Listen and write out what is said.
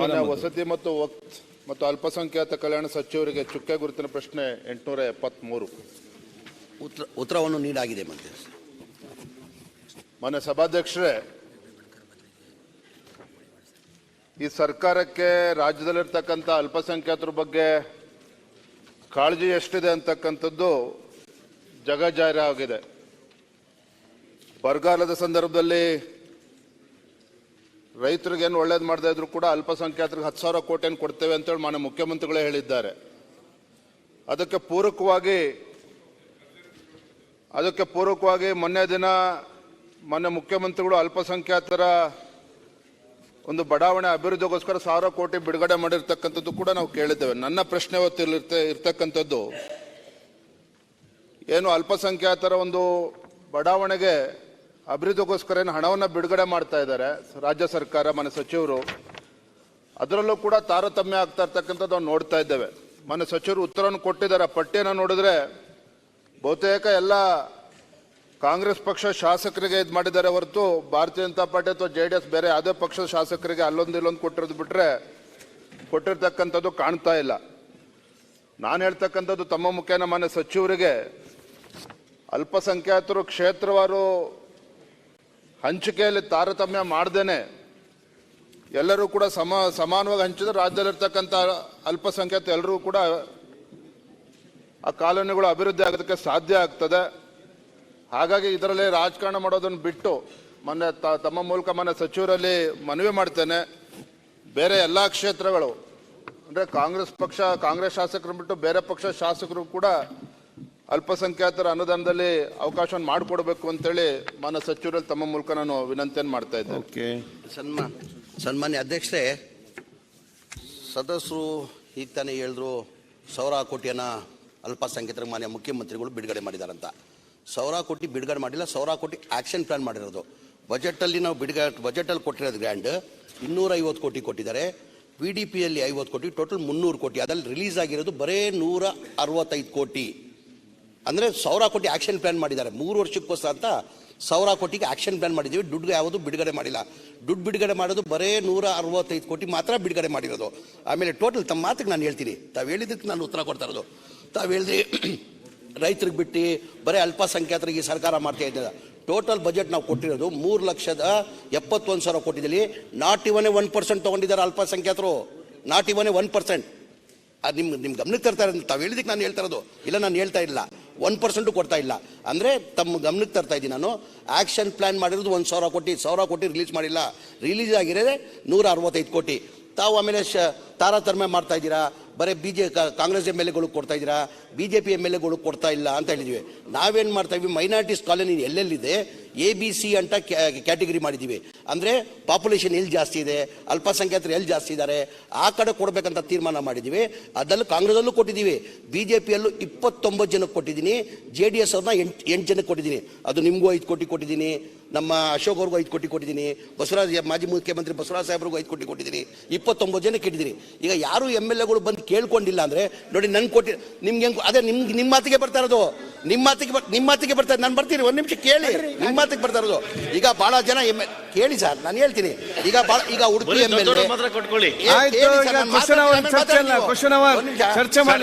ಮಾನ್ಯ ವಸತಿ ಮತ್ತು ವಕ್ತ್ ಮತ್ತು ಅಲ್ಪಸಂಖ್ಯಾತ ಕಲ್ಯಾಣ ಸಚಿವರಿಗೆ ಚುಕ್ಕೆ ಗುರುತಿನ ಪ್ರಶ್ನೆ ಎಂಟುನೂರ ಎಪ್ಪತ್ಮೂರು. ಉತ್ತರ ಉತ್ತರವನ್ನು ನೀಡಾಗಿದೆ ಮತ್ತೆ ಮಾನ್ಯ ಸಭಾಧ್ಯಕ್ಷರೇ ಈ ಸರ್ಕಾರಕ್ಕೆ ರಾಜ್ಯದಲ್ಲಿರ್ತಕ್ಕಂಥ ಅಲ್ಪಸಂಖ್ಯಾತರ ಬಗ್ಗೆ ಕಾಳಜಿ ಎಷ್ಟಿದೆ ಅಂತಕ್ಕಂಥದ್ದು ಜಗಜಾರಿ ಆಗಿದೆ ಬರಗಾಲದ ಸಂದರ್ಭದಲ್ಲಿ ರೈತರಿಗೇನು ಒಳ್ಳೇದು ಮಾಡದೇ ಇದ್ರು ಕೂಡ ಅಲ್ಪಸಂಖ್ಯಾತರಿಗೆ ಹತ್ತು ಸಾವಿರ ಕೋಟಿಯನ್ನು ಕೊಡ್ತೇವೆ ಅಂತೇಳಿ ಮಾನ್ಯ ಮುಖ್ಯಮಂತ್ರಿಗಳೇ ಹೇಳಿದ್ದಾರೆ. ಅದಕ್ಕೆ ಪೂರಕವಾಗಿ ಅದಕ್ಕೆ ಪೂರಕವಾಗಿ ಮೊನ್ನೆ ದಿನ ಮೊನ್ನೆ ಮುಖ್ಯಮಂತ್ರಿಗಳು ಅಲ್ಪಸಂಖ್ಯಾತರ ಒಂದು ಬಡಾವಣೆ ಅಭಿವೃದ್ಧಿಗೋಸ್ಕರ ಸಾವಿರ ಕೋಟಿ ಬಿಡುಗಡೆ ಮಾಡಿರ್ತಕ್ಕಂಥದ್ದು ಕೂಡ ನಾವು ಕೇಳಿದ್ದೇವೆ. ನನ್ನ ಪ್ರಶ್ನೆ ಇವತ್ತು ಇರ್ತಕ್ಕಂಥದ್ದು, ಏನು ಅಲ್ಪಸಂಖ್ಯಾತರ ಒಂದು ಬಡಾವಣೆಗೆ ಅಭಿವೃದ್ಧಿಗೋಸ್ಕರ ಏನು ಹಣವನ್ನು ಬಿಡುಗಡೆ ಮಾಡ್ತಾ ಇದ್ದಾರೆ ರಾಜ್ಯ ಸರ್ಕಾರ, ಮನೆ ಸಚಿವರು. ಅದರಲ್ಲೂ ಕೂಡ ತಾರತಮ್ಯ ಆಗ್ತಾ ಇರ್ತಕ್ಕಂಥದ್ದು ನಾವು ನೋಡ್ತಾ ಇದ್ದೇವೆ. ಮನೆ ಸಚಿವರು ಉತ್ತರವನ್ನು ಕೊಟ್ಟಿದ್ದಾರೆ. ಪಟ್ಟಿಯನ್ನು ನೋಡಿದ್ರೆ ಬಹುತೇಕ ಎಲ್ಲ ಕಾಂಗ್ರೆಸ್ ಪಕ್ಷ ಶಾಸಕರಿಗೆ ಇದು ಮಾಡಿದ್ದಾರೆ ಹೊರತು ಭಾರತೀಯ ಜನತಾ ಪಾರ್ಟಿ ಅಥವಾ ಜೆ ಡಿ ಎಸ್ ಬೇರೆ ಯಾವುದೇ ಪಕ್ಷದ ಶಾಸಕರಿಗೆ ಅಲ್ಲೊಂದು ಇಲ್ಲೊಂದು ಕೊಟ್ಟಿರೋದು ಬಿಟ್ಟರೆ ಕೊಟ್ಟಿರ್ತಕ್ಕಂಥದ್ದು ಕಾಣ್ತಾ ಇಲ್ಲ. ನಾನು ಹೇಳ್ತಕ್ಕಂಥದ್ದು ತಮ್ಮ ಮುಖೇನ ಮಾನ್ಯ ಸಚಿವರಿಗೆ ಅಲ್ಪಸಂಖ್ಯಾತರು, ಕ್ಷೇತ್ರವಾರು ಹಂಚಿಕೆಯಲ್ಲಿ ತಾರತಮ್ಯ ಮಾಡ್ದೇನೆ. ಎಲ್ಲರೂ ಕೂಡ ಸಮ, ಸಮಾನವಾಗಿ ಹಂಚಿದ್ರೆ ರಾಜ್ಯದಲ್ಲಿರ್ತಕ್ಕಂಥ ಅಲ್ಪಸಂಖ್ಯಾತ ಎಲ್ಲರೂ ಕೂಡ ಆ ಕಾಲೋನಿಗಳು ಅಭಿವೃದ್ಧಿ ಆಗೋದಕ್ಕೆ ಸಾಧ್ಯ ಆಗ್ತದೆ. ಹಾಗಾಗಿ ಇದರಲ್ಲಿ ರಾಜಕಾರಣ ಮಾಡೋದನ್ನು ಬಿಟ್ಟು ಮೊನ್ನೆ ತ- ತಮ್ಮ ಮೂಲಕ ಮೊನ್ನೆ ಸಚಿವರಲ್ಲಿ ಮನವಿ ಮಾಡ್ತೇನೆ. ಬೇರೆ ಎಲ್ಲ ಕ್ಷೇತ್ರಗಳು, ಅಂದರೆ ಕಾಂಗ್ರೆಸ್ ಪಕ್ಷ, ಕಾಂಗ್ರೆಸ್ ಶಾಸಕರು ಬಿಟ್ಟು ಬೇರೆ ಪಕ್ಷ ಶಾಸಕರು ಕೂಡ ಅಲ್ಪಸಂಖ್ಯಾತರ ಅನುದಾನದಲ್ಲಿ ಅವಕಾಶವನ್ನು ಮಾಡಿಕೊಡ್ಬೇಕು ಅಂತೇಳಿ ಮಾನ್ಯ ಸಚಿವರಲ್ಲಿ ತಮ್ಮ ಮೂಲಕ ನಾನು ವಿನಂತಿಯನ್ನು ಮಾಡ್ತಾ ಇದ್ದೇನೆ. ಓಕೆ. ಸನ್ಮಾನ್ ಸನ್ಮಾನ್ಯ ಅಧ್ಯಕ್ಷರೇ ಸದಸ್ಯರು ಈಗ ತಾನೇ ಹೇಳಿದ್ರು ಸಾವಿರ ಕೋಟಿಯನ್ನು ಅಲ್ಪಸಂಖ್ಯಾತರಿಗೆ ಮಾನ್ಯ ಮುಖ್ಯಮಂತ್ರಿಗಳು ಬಿಡುಗಡೆ ಮಾಡಿದಾರಂತ. ಸಾವಿರ ಕೋಟಿ ಬಿಡುಗಡೆ ಮಾಡಿಲ್ಲ ಸಾವಿರ ಕೋಟಿ ಆ್ಯಕ್ಷನ್ ಪ್ಲಾನ್ ಮಾಡಿರೋದು. ಬಜೆಟಲ್ಲಿ ನಾವು ಬಿಡುಗಡೆ ಬಜೆಟಲ್ಲಿ ಕೊಟ್ಟಿರೋದು ಗ್ರ್ಯಾಂಡ್ ಇನ್ನೂರ ಐವತ್ತು ಕೋಟಿ ಕೊಟ್ಟಿದ್ದಾರೆ. ಪಿ ಡಿ ಪಿಯಲ್ಲಿ ಐವತ್ತು ಕೋಟಿ ಟೋಟಲ್ ಮುನ್ನೂರು ಕೋಟಿ. ಅದರಲ್ಲಿ ರಿಲೀಸ್ ಆಗಿರೋದು ಬರೇ ನೂರ ಅರವತ್ತೈದು ಕೋಟಿ. ಅಂದರೆ ಸಾವಿರ ಕೋಟಿ ಆ್ಯಕ್ಷನ್ ಪ್ಲ್ಯಾನ್ ಮಾಡಿದ್ದಾರೆ. ಮೂರು ವರ್ಷಕ್ಕೋಸ್ಕರ ಅಂತ ಸಾವಿರ ಕೋಟಿಗೆ ಆ್ಯಕ್ಷನ್ ಪ್ಲ್ಯಾನ್ ಮಾಡಿದ್ದೀವಿ. ದುಡ್ಡು ಯಾವುದು ಬಿಡುಗಡೆ ಮಾಡಿಲ್ಲ. ದುಡ್ಡು ಬಿಡುಗಡೆ ಮಾಡೋದು ಬರೇ ನೂರ ಅರವತ್ತೈದು ಕೋಟಿ ಮಾತ್ರ ಬಿಡುಗಡೆ ಮಾಡಿರೋದು. ಆಮೇಲೆ ಟೋಟಲ್ ತಮ್ಮ ಮಾತಿಗೆ ನಾನು ಹೇಳ್ತೀನಿ. ತಾವು ಹೇಳಿದ್ದಕ್ಕೆ ನಾನು ಉತ್ತರ ಕೊಡ್ತಾ ಇರೋದು. ತಾವು ಹೇಳಿದ್ರಿ ರೈತರಿಗೆ ಬಿಟ್ಟು ಬರೀ ಅಲ್ಪಸಂಖ್ಯಾತರಿಗೆ ಸರ್ಕಾರ ಮಾಡ್ತಾ ಇದ್ದ. ಟೋಟಲ್ ಬಜೆಟ್ ನಾವು ಕೊಟ್ಟಿರೋದು ಮೂರು ಲಕ್ಷದ ಎಪ್ಪತ್ತೊಂದು ಸಾವಿರ ಕೊಟ್ಟಿದ್ದೀವಿ ನಾಟ್ ಇವನೇ ಒನ್ ಪರ್ಸೆಂಟ್ ತೊಗೊಂಡಿದ್ದಾರೆ ಅಲ್ಪಸಂಖ್ಯಾತರು. ನಾಟ್ ಇವನೇ ಒನ್ ಪರ್ಸೆಂಟ್ ಅದು ನಿಮ್ಗೆ ನಿಮ್ಮ ಗಮನಕ್ಕೆ ತರ್ತಾರೆ ತಾವು ಹೇಳಿದಕ್ಕೆ ನಾನು ಹೇಳ್ತಾ ಇರೋದು. ಇಲ್ಲ, ನಾನು ಹೇಳ್ತಾ ಇಲ್ಲ ಒನ್ ಪರ್ಸೆಂಟು ಕೊಡ್ತಾ ಇಲ್ಲ. ಅಂದರೆ ತಮ್ಮ ಗಮನಕ್ಕೆ ತರ್ತಾ ಇದ್ದೀನಿ ನಾನು. ಆ್ಯಕ್ಷನ್ ಪ್ಲ್ಯಾನ್ ಮಾಡಿರೋದು ಒಂದು ಸಾವಿರ ಕೋಟಿ ಸಾವಿರ ಕೋಟಿ ರಿಲೀಸ್ ಮಾಡಿಲ್ಲ. ರಿಲೀಸ್ ಆಗಿರೋದೇ ನೂರ ಅರವತ್ತೈದು ಕೋಟಿ. ತಾವು ಆಮೇಲೆ ಶ ತಾರತಮ್ಯ ಮಾಡ್ತಾ ಇದ್ದೀರಾ? ಬರೀ B J Congress M L ಎಗಳು ಕೊಡ್ತಾ ಇದ್ದೀರಾ? B J P M L ಎಗಳು ಕೊಡ್ತಾ ಇಲ್ಲ ಅಂತ ಹೇಳಿದ್ವಿ. ನಾವೇನು ಮಾಡ್ತಾ ಇದ್ವಿ? ಮೈನಾರಿಟೀಸ್ ಕಾಲೋನಿ ಎಲ್ಲೆಲ್ಲಿದೆ? ಎ, ಬಿ, ಸಿ ಅಂತ ಕ್ಯಾಟಗರಿ ಮಾಡಿದ್ದೀವಿ. ಅಂದರೆ ಪಾಪ್ಯುಲೇಷನ್ ಎಲ್ಲಿ ಜಾಸ್ತಿ ಇದೆ? ಅಲ್ಪಸಂಖ್ಯಾತರು ಎಲ್ಲಿ ಜಾಸ್ತಿ ಇದ್ದಾರೆ? ಆ ಕಡೆ ಕೊಡಬೇಕಂತ ತೀರ್ಮಾನ ಮಾಡಿದ್ದೀವಿ. ಅದರಲ್ಲೂ ಕಾಂಗ್ರೆಸ್ಸಲ್ಲೂ ಕೊಟ್ಟಿದ್ದೀವಿ. ಬಿ ಜೆ ಪಿಯಲ್ಲೂ ಇಪ್ಪತ್ತೊಂಬತ್ತು ಜನಕ್ಕೆ ಕೊಟ್ಟಿದ್ದೀನಿ. ಜೆ ಡಿ ಎಸ್ ಅವ್ರನ್ನ ಎಂಟು ಎಂಟು ಜನಕ್ಕೆ ಕೊಟ್ಟಿದ್ದೀನಿ. ಅದು ನಿಮಗೂ ಐದು ಕೋಟಿ ಕೊಟ್ಟಿದ್ದೀನಿ. ನಮ್ಮ ಅಶೋಕ್ ಅವ್ರಿಗೂ ಐದು ಕೋಟಿ ಕೊಟ್ಟಿದ್ದೀನಿ ಬಸವರಾಜ್ ಮಾಜಿ ಮುಖ್ಯಮಂತ್ರಿ ಬಸವರಾಜ್ ಸಾಹೇಬ್ರಿಗೂ ಐದು ಕೋಟಿ ಕೊಟ್ಟಿದ್ದೀನಿ ಇಪ್ಪತ್ತೊಂಬತ್ತು ಜನಕ್ಕೆ ಇಟ್ಟಿದ್ದೀನಿ. ಈಗ ಯಾರು ಎಂ ಎಲ್ ಎಗಳು ಬಂದು ಕೇಳ್ಕೊಂಡಿಲ್ಲ ಅಂದರೆ ನೋಡಿ ನನ್ ಕೊಟ್ಟಿ ನಿಮ್ಗೆ ಹೆಂಗೆ ಅದೇ ನಿಮ್ಗೆ ನಿಮ್ಮ ಮಾತಿಗೆ ಬರ್ತಾ ಇರೋದು. ನಿಮ್ಮ ಮಾತಿಗೆ ಬರ್- ನಿಮ್ಮ ಮಾತಿಗೆ ಬರ್ತಾ ನಾನು ಬರ್ತೀನಿ ಒಂದು ನಿಮಿಷ ಕೇಳಿ. ನಿಮ್ಮ ಮಾತಿಗೆ ಬರ್ತಾ ಇರೋದು. ಈಗ ಭಾಳ ಜನ ಎಂ ಕೇಳಿ ಸರ್ ನಾನು ಹೇಳ್ತೀನಿ. ಈಗ ಭಾಳ ಈಗ ಉಡುಪಿ ಎಂ ಎಲ್ ಮಾತ್ರ